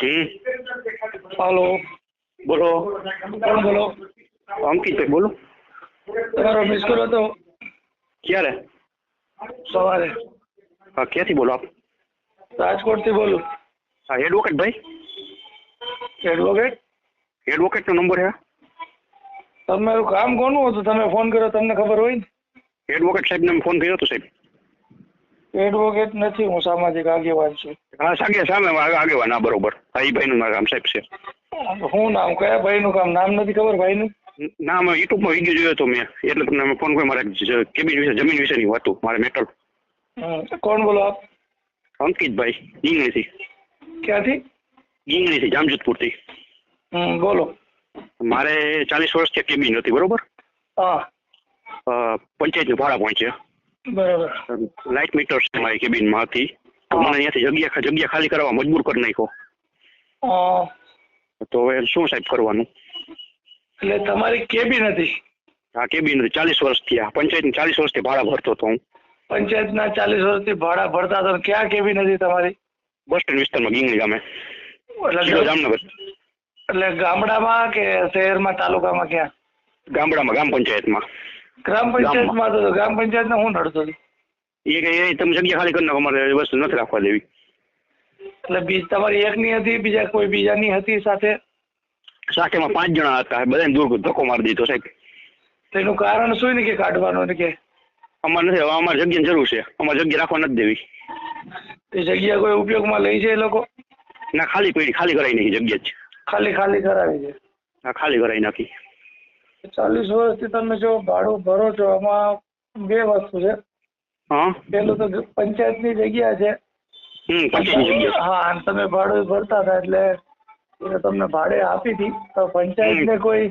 હમ હાલો બોલો કોણ બોલો અંકિતભાઈ બોલો તમારો મિસ કોલ હતો ક્યારે સવારે હા ક્યાંથી બોલો આપ રાજકોટથી બોલું હા એડવોકેટ ભાઈ એડવોકેટ એડવોકેટનો નંબર છે તમારું કામ કોનું હતું તમે ફોન કર્યો તમને ખબર હોય ને એડવોકેટ સાહેબને મેં ફોન કર્યો હતો સાહેબ એડવોકેટ નથી હું સામાજિક આગેવાન છું. હા સાગે સામે આગે- આગેવાન હા બરોબર. હા એ ભાઈનું મારું કામ સાહેબ છે. હું નામ કયા ભાઈનું કામ? નામ નથી ખબર ભાઈનું? નું નામ યુટ્યુબમાં વીડિયો જોયો હતો મેં. એટલે તમને મેં ફોન કર્યો મારે કેબિન વિશે જમીન વિશેની વાતો મારે મેટલ કોણ બોલો આપ? અંકિતભાઈ ગીંગણીથી ક્યાંથી? ગીંગણીથી જામજોધપુરથી. બોલો. મારે ચાલીસ વર્ષથી કેબિન હતી બરોબર? હા. પંચાયત પંચાયતનું ભાડા પહોંચ્યા બરાબર. લાઇટ મીટર છે મારી કેબિનમાં હતી તો મને અહીંયાથી જગ્યા જગ્યા ખાલી કરવા મજબૂર કરી નાખ્યો. તો હવે શું સાહેબ કરવાનું? એટલે તમારી કેબિન હતી? હા કેબિન ચાલીસ વર્ષ થયા. પંચાયતની ચાલીસ વર્ષથી ભાડા ભરતો હતો હું. પંચાયતના ચાલીસ વર્ષથી ભાડા ભરતા હતા. ક્યાં કેબિન હતી તમારી? બસ સ્ટેન્ડ વિસ્તારમાં ગીંગણી ગામે. એટલે જામનગર. એટલે ગામડામાં કે શહેરમાં તાલુકામાં ક્યાં? ગામડામાં ગામ પંચાયતમાં. ગ્રામ પંચાયતમાં તો ગ્રામ પંચાયતને હું નડતું હતું એ કે એ તમે જગ્યા ખાલી કરી નાખો અમારે વસ્તુ નથી રાખવા દેવી એટલે બીજ તમારી એકની હતી બીજા કોઈ બીજાની હતી સાથે? સાથેમાં પાંચ જણા હતા. બધાને દૂર ધક્કો મારી દીધો સાહેબ. તેનું કારણ શું ને કે કાઢવાનું ને કે? અમારે નથી હવે અમારે જગ્યાની જરૂર છે. અમારે જગ્યા રાખવા નથી દેવી. તે જગ્યા કોઈ ઉપયોગમાં લઈ છે એ લોકો? ના ખાલી પડી ખાલી કરાવી નાખી જગ્યા જ. ખાલી ખાલી કરાવી છે હા ખાલી કરાવી નાખી. ચાલીસ વર્ષથી તમે જો ભાડું ભરો છો એમાં બે વસ્તુ છે. પેલું તો પંચાયતની જગ્યા છે. હા અને તમે ભાડું ભરતા હતા એટલે તમને ભાડે આપી હતી. તો પંચાયતને કોઈ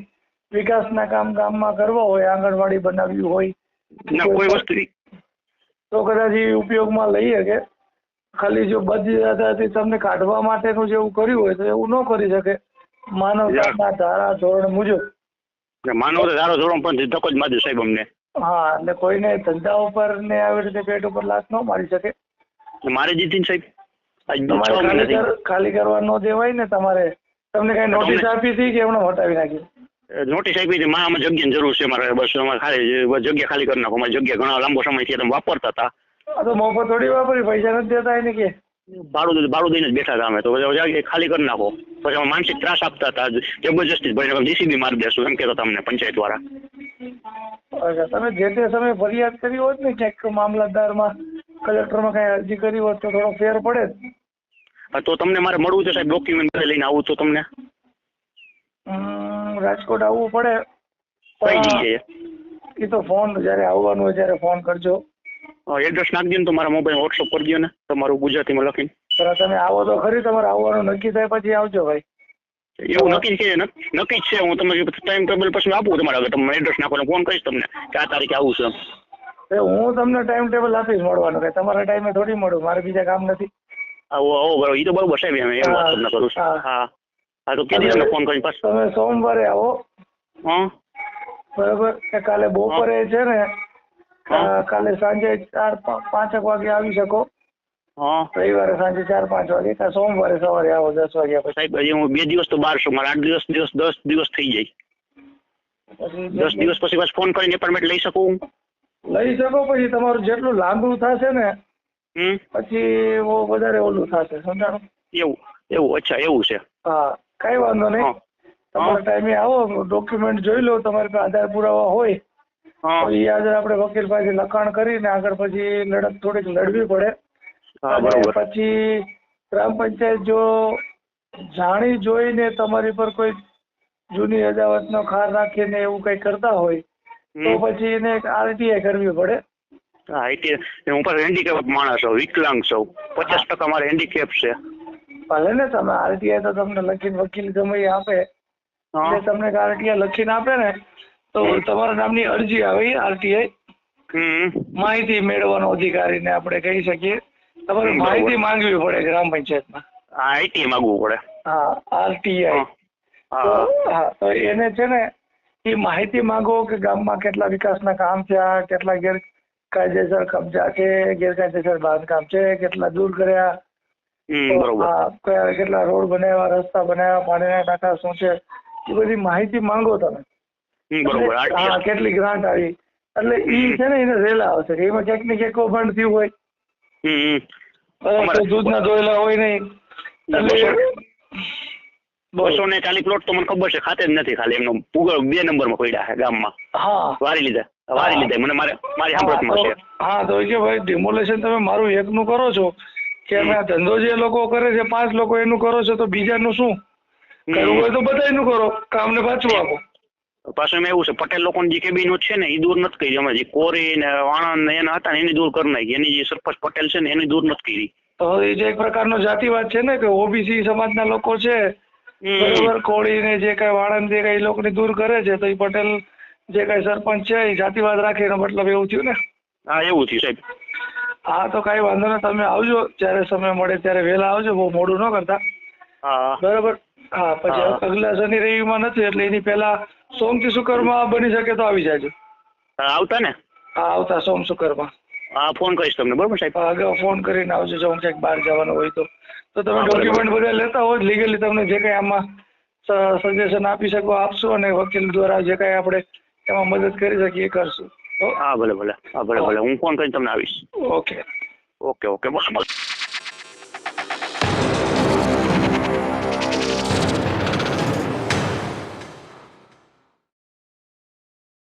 વિકાસના કામ ગામમાં કરવા હોય આંગણવાડી બનાવવી હોય કોઈ વસ્તુ તો કદાચ એ ઉપયોગમાં લઈ શકે. ખાલી જો બધી તમને કાઢવા માટેનું જેવું કર્યું હોય તો એવું ન કરી શકે. માનવતાના ધારા ધોરણ મુજબ. માનવ તો સારો ધોરણ પણ ધક્કો જ માર્યો સાહેબ અમને. હા એટલે કોઈને ધંધા ઉપર ને આવી રીતે પેટ ઉપર લાત ન મારી શકે. મારે જીતી સાહેબ. ખાલી કરવા ન દેવાય ને તમારે તમને કઈ નોટિસ આપી હતી કે એમને હટાવી નાખી? નોટિસ આપી હતી માં આમાં જગ્યાની જરૂર છે મારે બસ અમારે ખાલી જગ્યા ખાલી કરી નાખો અમારી જગ્યા ઘણા લાંબો સમયથી તમે વાપરતા હતા. તો મફત થોડી વાપરી પૈસા નથી દેતા એને કે. ભાડું ભાડું દઈને જ બેઠા હતા અમે તો ખાલી કરી નાખો. પછી અમે માનસિક ત્રાસ આપતા હતા. જબરજસ્તી ભાઈ જીસીબી મારી દેશું એમ કહેતા તમને પંચાયત વાળા. અચ્છા તમે જે તે સમયે ફરિયાદ કરી હોત ને ક્યાંક મામલતદારમાં કલેક્ટરમાં કઈ અરજી કરી હોત તો થોડો ફેર પડે તો તમને મારે મળવું છે સાહેબ ડોક્યુમેન્ટ લઈને આવું તો તમને? રાજકોટ આવવું પડે. કઈ જગ્યાએ? એ તો ફોન જ્યારે આવવાનું હોય ત્યારે ફોન કરજો. એડ્રેસ નાખી દો તો મારા મોબાઈલ વોટ્સઅપ કરી દો ને. તમારું ગુજરાતીમાં લખીને. તમે આવો તો ખરી તમારે આવવાનું નક્કી થાય પછી આવજો ભાઈ. એવું નક્કી છે નક્કી છે. હું તમને ટાઈમ ટેબલ પછી આપું તમારા. આગળ તમે એડ્રેસ નાખવાનો ફોન કરીશ તમને. કે આ તારીખે આવું છે હું તમને ટાઈમ ટેબલ આપીશ મળવાનું. કે તમારા ટાઈમે થોડી મળું મારે બીજા કામ નથી. આવો આવો બરોબર. એ તો બરોબર સાહેબ એમ એમ વાત તમને કરું છું. હા. હા. તો કીધી તમને ફોન કરીને પાછો. તમે સોમવારે આવો. હા. બરાબર? કાલે બપોરે છે ને કાલે સાંજે ચાર પાંચ પાંચેક વાગે આવી શકો. રવિવારે સાંજે ચાર પાંચ વાગે કે સોમવારે સવારે આવો દસ વાગ્યા પછી. સાહેબ હજી હું બે દિવસ તો બહાર છું મારે આઠ દિવસ દિવસ દસ દિવસ થઈ જાય. દસ દિવસ પછી પાછું ફોન કરીને એપોઇન્ટમેન્ટ લઈ શકું લઈ શકો પછી તમારું જેટલું લાંબુ થશે ને પછી બહુ વધારે ઓલું થશે સમજાણો? એવું એવું અચ્છા એવું છે. હા કઈ વાંધો નહીં. તમારા ટાઈમે આવો ડોક્યુમેન્ટ જોઈ લો તમારી પાસે આધાર પુરાવા હોય તો આપણે વકીલ પાસે લખાણ કરીને આગળ પછી લડત થોડીક લડવી પડે. પછી ગ્રામ પંચાયત જો જાણી જોઈને તમારી પર કોઈ જૂની અદાવતનો ખાર રાખીને એવું કઈ કરતા હોય તો પછી એને આરટીઆઈ કરવી પડે. હા એટલે હું પાછો હેન્ડીકેપ માણસ છું વિકલાંગ છું. પચાસ ટકા મારે હેન્ડીકેપ છે. ભલે ને તમે આરટીઆઈ તો તમને લખીને વકીલ ગમે આપે. એટલે તમને આરટીઆઈ લખીને આપે ને તો. તમારા નામની અરજી આવી આરટીઆઈ માહિતી મેળવવાનો અધિકારીને આપણે કહી શકીએ. તમારે માહિતી માંગવી પડે ગ્રામ પંચાયતમાં. હા આઈટી માંગવું પડે. હા આરટીઆઈ હા. તો એને છે ને એ માહિતી માંગો કે ગામમાં કેટલા વિકાસના કામ થયા કેટલા ગેરકાયદેસર કબજા છે ગેરકાયદેસર બાંધકામ છે કેટલા દૂર કર્યા? કયા કેટલા રોડ બનાવ્યા રસ્તા બનાવ્યા પાણીના ટાંકા શું છે? એ બધી માહિતી માંગો તમે. બરોબર. હા કેટલી ગ્રાન્ટ આવી? એટલે ઈ છે ને એને રેલા આવશે કે એમાં ક્યાંક ને ક્યાંક કૌભાંડ થયું હોય. દૂધના દોયલા હોય નહીં. એટલે બસો ને ચાલીસ પ્લોટ તો મને ખબર છે ખાતે જ નથી ખાલી. એમનો પુગળ બે નંબરમાં પડ્યા છે ગામમાં. હા. વારી લીધા. વારી લીધા. મને મારે મારી સાંભળતમાં છે. હા તો કે ભાઈ ડિમોલેશન તમે મારું એકનું કરો છો. કે અમે આ ધંધો જે લોકો કરે છે પાંચ લોકો એનું કરો છો તો બીજાનું શું? કરવું હોય તો બધાયનું કરો. કામને પાછું આપો. પાછું એમાં એવું છે પટેલ લોકોની જે કેબિનો છે ને એ દૂર નથી કરી અમે જે કોરી ને વાણંદ ને એના હતા ને એની દૂર કરી નાખી. એની જે સરપંચ પટેલ છે ને એની દૂર નથી કરી. તો એ જે એક પ્રકારનો જાતિવાદ છે ને કે ઓબીસી સમાજના લોકો છે બરોબર કોળી ને જે કઈ વાણંદ જે કઈ લોકો દૂર કરે છે તો એ પટેલ જે કઈ સરપંચ છે એ જાતિવાદ રાખે એનો મતલબ એવું થયું ને? હા એવું થયું સાહેબ. હા તો કઈ વાંધો નહીં તમે આવજો જ્યારે સમય મળે ત્યારે વહેલા આવજો બહુ મોડું ન કરતા. બરોબર? હા પછી અગલા શનિ રવિમાં નથી એટલે એની પહેલા સોમથી શુક્રમાં બની શકે તો આવી જાજો આવતા ને? હા આવતા સોમ શુક્રમાં. હા ફોન કરીશ તમને બરોબર સાહેબ? અગાઉ ફોન કરીને આવજો જો હું ક્યાંક બહાર જવાનું હોય તો. તો તમે ડોક્યુમેન્ટ બધા લેતા હોય લીગલી તમને જે કંઈ આમાં સજેશન આપી શકો આપશો અને વકીલ દ્વારા જે કાંઈ આપણે એમાં મદદ કરી શકીએ કરશું. હા? ભલે ભલે. હા ભલે ભલે. હું. ફોન કરીને તમને આવીશ. ઓકે. Okay okay. બરાબર